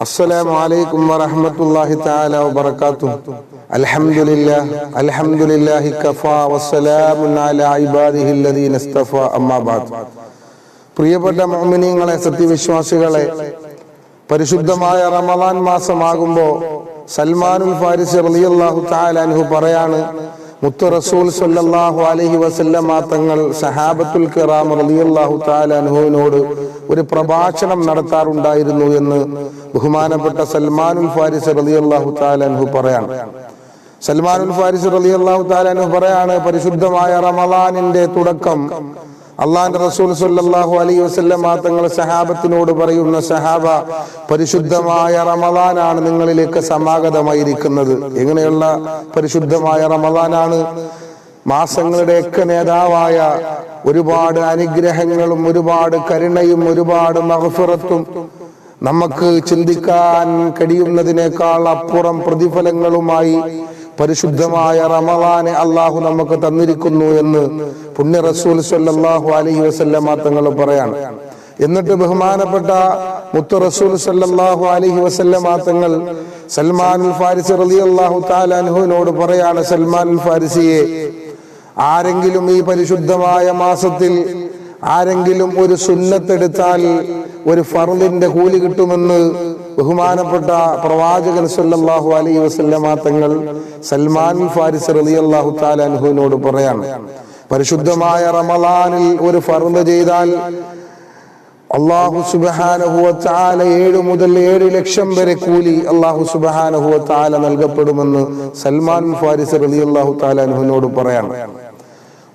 السلام عليكم ورحمة الله تعالى وبركاته الحمد لله الحمد لله كفى والسلام على عباده الذين اصطفى أما بعد പ്രിയപ്പെട്ട മോമിനിയങ്ങളെ സത്യവിശ്വാസികളെ പരിശുദ്ധമായ റമദാൻ മാസമാകുമ്പോ സൽമാനുൽ ഫാരിസ് റളിയല്ലാഹു തആല അൻഹു പറയാണ് മുത്തു റസൂൽ സല്ലല്ലാഹു അലൈഹി വസല്ലമ തങ്ങൾ സഹാബത്തുൽ കിറാം തആല അൻഹുവിനോട് ഒരു പ്രഭാഷണം നടത്താറുണ്ടായിരുന്നു എന്ന് ബഹുമാനപ്പെട്ട സൽമാനുൽ ഫാരിസ് റളിയല്ലാഹു തആല അൻഹു പറയാണ് സൽമാനുൽ ഫാരിസ് റളിയല്ലാഹു തആല അൻഹു പറയാണ് പരിശുദ്ധമായ റമലാനിന്റെ തുടക്കം അള്ളാന്റെ റസൂൽ സല്ലാഹു അലൈഹി വസ്ല്ല തങ്ങൾ സഹാബത്തിനോട് പറയുന്ന സഹാബ പരിശുദ്ധമായ റമദാനാണ് നിങ്ങളിലേക്ക് സമാഗതമായിരിക്കുന്നത്. എങ്ങനെയുള്ള പരിശുദ്ധമായ റമദാനാണ്? മാസങ്ങളുടെയൊക്കെ നേതാവായ ഒരുപാട് അനുഗ്രഹങ്ങളും ഒരുപാട് കരുണയും ഒരുപാട് മഹഫുറത്തും നമുക്ക് ചിന്തിക്കാൻ കഴിയുന്നതിനേക്കാൾ അപ്പുറം പ്രതിഫലങ്ങളുമായി പരിശുദ്ധമായ റമവാനെ അള്ളാഹു നമുക്ക് തന്നിരിക്കുന്നു എന്ന് പുണ്യ റസൂൽ സല്ലാഹു അലൈഹി വസല്ലമ തങ്ങൾ പറയാണ്. എന്നിട്ട് ബഹുമാനപ്പെട്ട മുത്തു റസൂൽ സല്ലല്ലാഹു അലൈഹി വസല്ലമ തങ്ങൾ സൽമാൻ ഫാരിസി റലി അള്ളാഹു താലുഹുവിനോട് പറയാണ് സൽമാൻ ഫാരിസിയെ ആരെങ്കിലും ഈ പരിശുദ്ധമായ മാസത്തിൽ ആരെങ്കിലും ഒരു സുന്നത്തെടുത്താൽ ഒരു ഫർദിന്റെ കൂലി കിട്ടുമെന്ന് ബഹുമാനപ്പെട്ട പ്രവാചകൻ സല്ലല്ലാഹു അലൈഹി വസല്ലമ തങ്ങൾ സൽമാൻ ഫാരിസ് റളിയല്ലാഹു തആല അൻഹുവിനോട് പറയാണ് പരിശുദ്ധമായ റമളാനിൽ ഒരു ഫർദ് ചെയ്താൽ അള്ളാഹു വതആല ഏഴ് മുതൽ ഏഴ് ലക്ഷം വരെ കൂലി അള്ളാഹു വതആല നൽകപ്പെടുമെന്ന് സൽമാൻ ഫാരിസ് റളിയല്ലാഹു തആല അൻഹുവിനോട് പറയാണ്.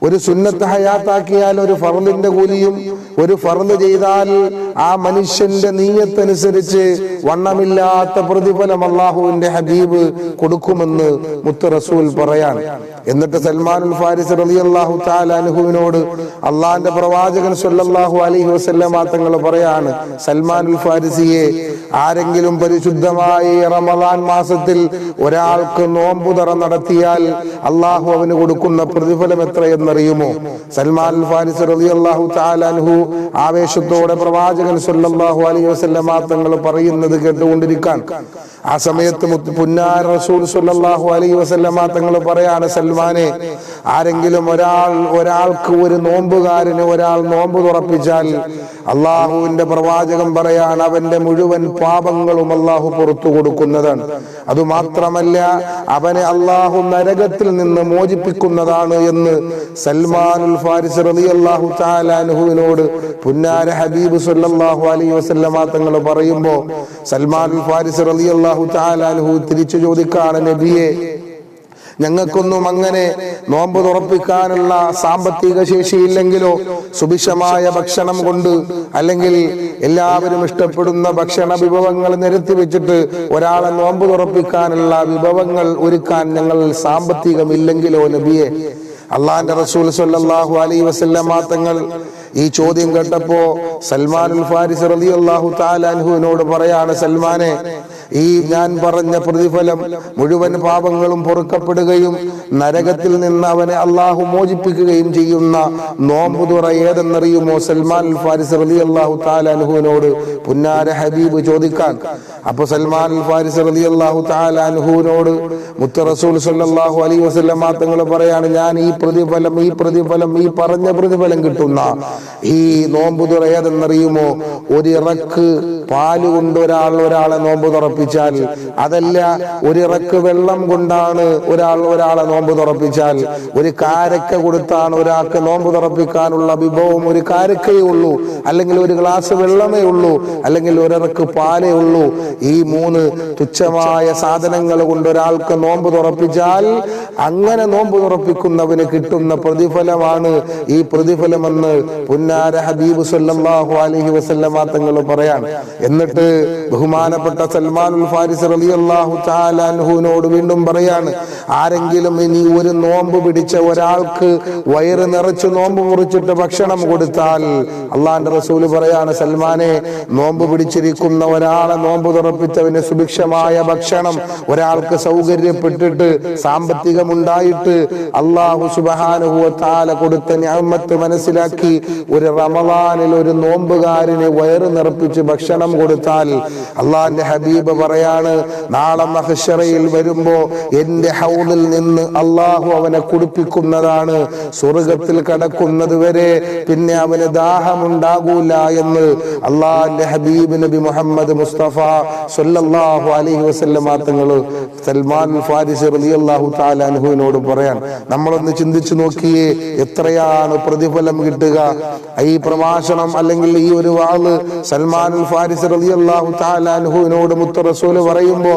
ഒരു സുന്നത്ത് ഹയാത്താക്കിയാൽ ഒരു ഫറലിന്റെ കൂലിയും ഒരു ഫറൽ ചെയ്താൽ ആ മനുഷ്യന്റെ നീയത്തനുസരിച്ച് വണ്ണമില്ലാത്ത പ്രതിഫലം അള്ളാഹുവിന്റെ ഹബീബ് കൊടുക്കുമെന്ന് മുത്ത് റസൂൽ പറയാൻ എന്നിട്ട് സൽമാനുൽ ഫാരിസ് റലി അള്ളാഹു താലാനുഹുവിനോട് അള്ളാഹിന്റെ പ്രവാചകൻ സല്ലല്ലാഹു അലഹി വസ്ല്ലാം തങ്ങൾ പറയാണ് സൽമാനുൽ ഫാരിസിയെ ആരെങ്കിലും പരിശുദ്ധമായി റമദാൻ മാസത്തിൽ ഒരാൾക്ക് നോമ്പുതറ നടത്തിയാൽ അള്ളാഹു അവന് കൊടുക്കുന്ന പ്രതിഫലം എത്രയെന്നറിയുമോ സൽമാൻ ഫാരിസ് റളിയല്ലാഹു താലാൻഹു ആവേശത്തോടെ പ്രവാചകൻ സല്ലല്ലാഹു അലൈഹി വസല്ലമ തങ്ങൾ പറയുന്നത് കേട്ടുകൊണ്ടിരിക്കാൻ. ആ സമയത്ത് പുന്നാര റസൂൽ സല്ലല്ലാഹു അലൈഹി വസല്ലമ തങ്ങൾ പറയാണ് സൽമാനെ ആരെങ്കിലും ഒരാൾ ഒരാൾക്ക് ഒരു നോമ്പുകാരന് ഒരാൾ നോമ്പ് തുറപ്പിച്ചാൽ അള്ളാഹുവിന്റെ പ്രവാചകം പറയാൻ അവന്റെ മുഴുവൻ പാപങ്ങളും അള്ളാഹു പുറത്തു കൊടുക്കുന്നതാണ്. അതുമാത്രമല്ല അവനെ അള്ളാഹു നരകത്തിൽ നിന്ന് മോചിപ്പിക്കുന്നതാണ് എന്ന് സൽമാനുൽ ഫാരിസ് റളിയല്ലാഹു തആല അൻഹുവിനോട് പുന്നാര ഹബീബ് സല്ലല്ലാഹു അലൈഹി വസല്ലമ തങ്ങൾ പറയുമ്പോൾ സൽമാനുൽ ഫാരിസ് റളിയല്ലാഹു തആല അൻഹു തിരിച്ചു ചോദിക്കാണ് നബിയെ ഞങ്ങൾക്കൊന്നും അങ്ങനെ നോമ്പ് തുറപ്പിക്കാനുള്ള സാമ്പത്തിക ശേഷിയില്ലെങ്കിലോ സുഭിക്ഷമായ ഭക്ഷണം കൊണ്ട് അല്ലെങ്കിൽ എല്ലാവരും ഇഷ്ടപ്പെടുന്ന ഭക്ഷണ വിഭവങ്ങൾ നിരത്തി വെച്ചിട്ട് ഒരാളെ നോമ്പ് തുറപ്പിക്കാനുള്ള വിഭവങ്ങൾ ഒരുക്കാൻ ഞങ്ങൾ സാമ്പത്തികമില്ലെങ്കിലോ നബിയെ? അള്ളാന്റെ റസൂൽ സല്ലല്ലാഹു അലൈഹി വസല്ലം തങ്ങൾ ഈ ചോദ്യം കേട്ടപ്പോ സൽമാൻ ഫാരിസ് റളിയല്ലാഹു തആല അൻഹുവിനോട് പറയാണ് സൽമാനെ ഈ ഞാൻ പറഞ്ഞ പ്രതിഫലം മുഴുവൻ പാപങ്ങളും പൊറുക്കപ്പെടുകയും നരകത്തിൽ നിന്ന് അവനെ അള്ളാഹു മോചിപ്പിക്കുകയും ചെയ്യുന്ന നോമ്പുതുറ ഏതെന്നറിയുമോ? സൽമാൻ ഫാരിസ് റലി അള്ളാഹു താലാൻഹുവിനോട് പുന്നാര ഹബീബ് ചോദിക്കാൻ. അപ്പൊ സൽമാൻ ഫാരിസ് റലി അള്ളാഹു താലാൻഹുവിനോട് മുത്ത റസൂൽ സല്ലാഹു അലൈഹി വസല്ലമ തങ്ങൾ പറയാണ് ഞാൻ ഈ പ്രതിഫലം ഈ പ്രതിഫലം ഈ പറഞ്ഞ പ്രതിഫലം കിട്ടുന്ന ഈ നോമ്പുതുറ ഏതെന്നറിയുമോ ഒരിറക്ക് പാൽ കൊണ്ട് ഒരാൾ ഒരാളെ നോമ്പ് തുറപ്പിച്ചാൽ അതല്ല ഒരിറക്ക് വെള്ളം കൊണ്ടാണ് ഒരാൾ ഒരാളെ നോമ്പ് തുറപ്പിച്ചാൽ ഒരു കാരക്ക കൊടുത്താണ് ഒരാൾക്ക് നോമ്പ് തുറപ്പിക്കാനുള്ള വിഭവം ഒരു കാരക്കയേ ഉള്ളൂ അല്ലെങ്കിൽ ഒരു ഗ്ലാസ് വെള്ളമേ ഉള്ളൂ അല്ലെങ്കിൽ ഒരിറക്ക് പാലേ ഉള്ളൂ. ഈ മൂന്ന് തുച്ഛമായ സാധനങ്ങൾ കൊണ്ട് ഒരാൾക്ക് നോമ്പ് തുറപ്പിച്ചാൽ അങ്ങനെ നോമ്പ് തുറപ്പിക്കുന്നവന് കിട്ടുന്ന പ്രതിഫലമാണ് ഈ പ്രതിഫലമെന്ന് പുന്നാര ഹബീബ് സല്ലല്ലാഹു അലൈഹി വസല്ലമ തങ്ങൾ പറയാൻ എന്നിട്ട് ബഹുമാനപ്പെട്ട സൽമാനുൽ ഫാരിസ് റളിയല്ലാഹു തആല അൻഹുനോട് വീണ്ടും പറയാണ് ആരെങ്കിലും ഇനി ഒരു നോമ്പ് പിടിച്ച ഒരാൾക്ക് വയറ് നിറച്ച് നോമ്പ് മുറിച്ചിട്ട് ഭക്ഷണം കൊടുത്താൽ അള്ളാന്റെ റസൂൽ പറയാണ് സൽമാനെ നോമ്പ് പിടിച്ചിരിക്കുന്ന ഒരാളെ നോമ്പ് തുറപ്പിച്ചവന് സുഭിക്ഷമായ ഭക്ഷണം ഒരാൾക്ക് സൗകര്യപ്പെട്ടിട്ട് സാമ്പത്തികമുണ്ടായിട്ട് അള്ളാഹു സുബഹാനുഹുവ താല കൊടുത്ത ഞാമത്ത് മനസ്സിലാക്കി ഒരു റമദാനിൽ ഒരു നോമ്പുകാരന് വയറ് നിറപ്പിച്ച് ഭക്ഷണം കൊടുത്താൽ അള്ളാന്റെ ഹബീബ് പറയാണ് നാളെ മഹിഷറയിൽ വരുമ്പോ എന്റെ ഹൗദിൽ നിന്ന് അള്ളാഹു അവനെ കുടിപ്പിക്കുന്നതാണ് സ്വർഗത്തിൽ കടക്കുന്നത് വരെ പിന്നെ അവന് ദാഹമുണ്ടാകൂല എന്ന് അള്ളാന്റെ ഹബീബ് നബി മുഹമ്മദ് മുസ്തഫ സൊല്ലാഹു അലൈഹി വസല്ലമ തങ്ങൾ സൽമാൻ ഫാരിസ് റളിയല്ലാഹു തആല അൻഹുവിനോട് പറയാൻ നമ്മളൊന്ന് ചിന്തിച്ചു നോക്കിയേ എത്രയാണ് പ്രതിഫലം കിട്ടുക? ഈ പ്രഭാഷണം അല്ലെങ്കിൽ ഈ ഒരു വാൾ സൽമാൻ ഫാരിസ് റളിയല്ലാഹു തആല അൻഹുവിനോട് മുത്ത റസൂൽ പറയുമ്പോ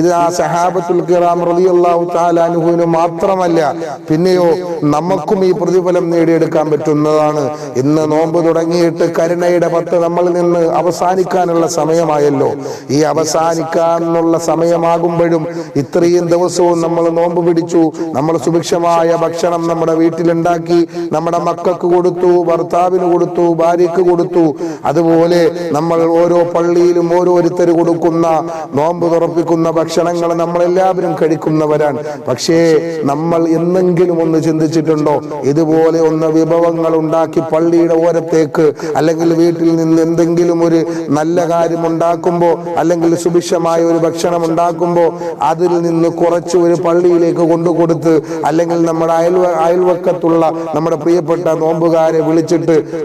ഇത് ആ സഹാബത്തുൽ കിറാം റളിയല്ലാഹു തആല അൻഹുവിന് മാത്രമല്ല പിന്നെയോ നമുക്കും ഈ പ്രതിഫലം നേടിയെടുക്കാൻ പറ്റുന്നതാണ്. ഇന്ന് നോമ്പ് തുടങ്ങിയിട്ട് കരുണയുടെ പത്ത് നമ്മളിൽ നിന്ന് അവസാനിക്കാനുള്ള സമയമായല്ലോ. ഈ അവസാനിക്കാനുള്ള സമയമാകുമ്പോഴും ഇത്രയും ദിവസവും നമ്മൾ നോമ്പ് പിടിച്ചു നമ്മൾ സുഭിക്ഷമായ ഭക്ഷണം നമ്മുടെ വീട്ടിലുണ്ടാക്കി നമ്മുടെ മക്കൾക്ക് കൊടുത്തു ഭർത്താവിന് കൊടുത്തു ഭാര്യയ്ക്ക് കൊടുത്തു. അതുപോലെ നമ്മൾ ഓരോ പള്ളിയിലും ഓരോരുത്തർ കൊടുക്കുന്ന നോമ്പ് തുറപ്പിക്കുന്ന ഭക്ഷണങ്ങൾ നമ്മളെല്ലാവരും കഴിക്കുന്നവരാണ്. പക്ഷേ നമ്മൾ എന്നെങ്കിലും ഒന്ന് ചിന്തിച്ചിട്ടുണ്ടോ? ഇതുപോലെ ഒന്ന് വിഭവങ്ങൾ ഉണ്ടാക്കി പള്ളിയുടെ ഓരത്തേക്ക് അല്ലെങ്കിൽ വീട്ടിൽ നിന്ന് എന്തെങ്കിലും ഒരു നല്ല കാര്യം ഉണ്ടാക്കുമ്പോൾ അല്ലെങ്കിൽ സുഭിക്ഷമായ ഒരു ഭക്ഷണം ഉണ്ടാക്കുമ്പോൾ അതിൽ നിന്ന് കുറച്ച് ഒരു പള്ളിയിലേക്ക് കൊണ്ടുകൊടുത്ത് അല്ലെങ്കിൽ നമ്മുടെ അയൽവ അയൽവക്കത്തുള്ള നമ്മുടെ പ്രിയപ്പെട്ട നോമ്പുകാരെ വിളിച്ചിട്ട്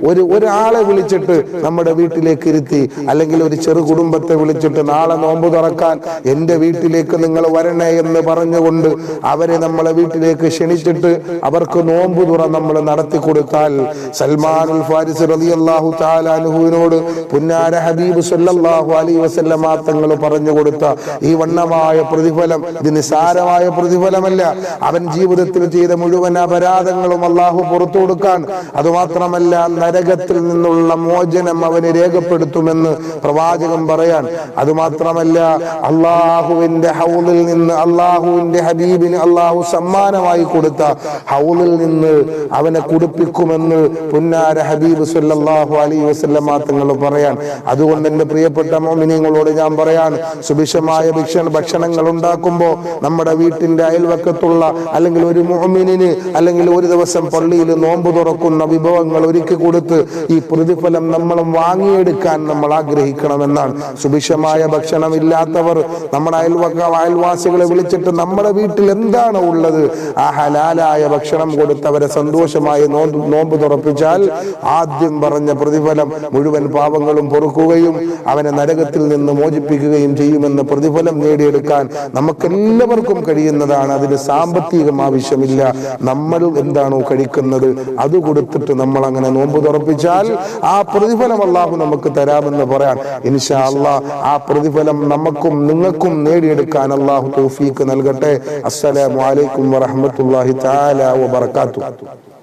ഒരു ഒരാളെ വിളിച്ചിട്ട് നമ്മുടെ വീട്ടിലേക്ക് ഇരുത്തി അല്ലെങ്കിൽ ഒരു ചെറു കുടുംബത്തെ വിളിച്ചിട്ട് നാളെ നോമ്പ് തുറക്കാൻ എന്റെ വീട്ടിലേക്ക് നിങ്ങൾ വരണേ എന്ന് പറഞ്ഞുകൊണ്ട് അവരെ നമ്മളെ വീട്ടിലേക്ക് ക്ഷണിച്ചിട്ട് അവർക്ക് നോമ്പ് തുറ നമ്മൾ നടത്തി കൊടുത്താൽ സൽമാൻ ഫാരിസ് റളിയല്ലാഹു തആല പുന്നാര ഹബീബ് സല്ലല്ലാഹു അലൈഹി വസല്ലമ തങ്ങൾ പറഞ്ഞു കൊടുത്ത ഈ വണ്ണമായ പ്രതിഫലം ഇത് നിസാരമായ പ്രതിഫലമല്ല. അവൻ ജീവിതത്തിൽ ചെയ്ത മുഴുവൻ അപരാധങ്ങളും അള്ളാഹു പുറത്തു കൊടുക്കാൻ. അതുമാത്രമല്ല നരകത്തിൽ നിന്നുള്ള മോചനം അവന് രേഖപ്പെടുത്തുമെന്ന് പ്രവാചകം പറയാൻ. അത് മാത്രമല്ല അള്ളാഹുവിന്റെ ഹൗലിൽ നിന്ന് അള്ളാഹുവിന്റെ ഹബീബിന് അള്ളാഹു സമ്മാനമായി കൊടുത്ത ഹൗലിൽ നിന്ന് അവനെ കുടിപ്പിക്കുമെന്ന് പുന്നാര ഹബീബ് സല്ലാഹു അലൈഹി വസല്ലമ തങ്ങൾ പറയാൻ. അതുകൊണ്ട് എന്റെ പ്രിയപ്പെട്ട മോമിനിയങ്ങളോട് ഞാൻ പറയാൻ സുഭിക്ഷമായ ഭക്ഷണ ഭക്ഷണങ്ങൾ ഉണ്ടാക്കുമ്പോൾ നമ്മുടെ വീട്ടിന്റെ അയൽവക്കത്തുള്ള അല്ലെങ്കിൽ ഒരു മോമിനിന് അല്ലെങ്കിൽ ഒരു ദിവസം പള്ളിയിൽ നോമ്പ് തുറക്കുന്ന വിഭവങ്ങൾ ഒരുക്കി കൊടുത്ത് ഈ പ്രതിഫലം നമ്മൾ വാങ്ങിയെടുക്കാൻ നമ്മൾ ആഗ്രഹിക്കണമെന്നാണ്. സുഭിക്ഷമായ ഭക്ഷണം ഇല്ലാത്തവർ നമ്മുടെ അയൽവക്ക അയൽവാസികളെ വിളിച്ചിട്ട് നമ്മുടെ വീട്ടിൽ എന്താണ് ഉള്ളത്? ആ ഹലാലായ ഭക്ഷണം കൊടുത്തവരെ സന്തോഷമായി നോമ്പ് നോമ്പ് തുറപ്പിച്ചാൽ ആദ്യം പറഞ്ഞ പ്രതിഫലം മുഴുവൻ പാപങ്ങളും പൊറുക്കുകയും അവനെ നരകത്തിൽ നിന്ന് മോചിപ്പിക്കുകയും ചെയ്യുമെന്ന് പ്രതിഫലം നേടിയെടുക്കാൻ നമുക്കെല്ലാവർക്കും കഴിയുന്നതാണ്. അതിന് സാമ്പത്തികം ആവശ്യമില്ല. നമ്മൾ എന്താണോ കഴിക്കുന്നത് അത് കൊടുത്തിട്ട് നമ്മൾ അങ്ങനെ നോമ്പ് തുറപ്പിച്ചാൽ ആ പ്രതിഫലം അള്ളാഹു നമുക്ക് തരാമെന്ന് പറയാൻ. ഇൻഷാ അള്ളാഹ് ആ പ്രതിഫലം നമുക്കും നിങ്ങൾക്കും നേടിയെടുക്കാൻ അള്ളാഹു തൗഫീക്ക് നൽകട്ടെ. അസ്സലാമു അലൈക്കും വറഹ്മത്തുള്ളാഹി തആല വബറകാതുഹു.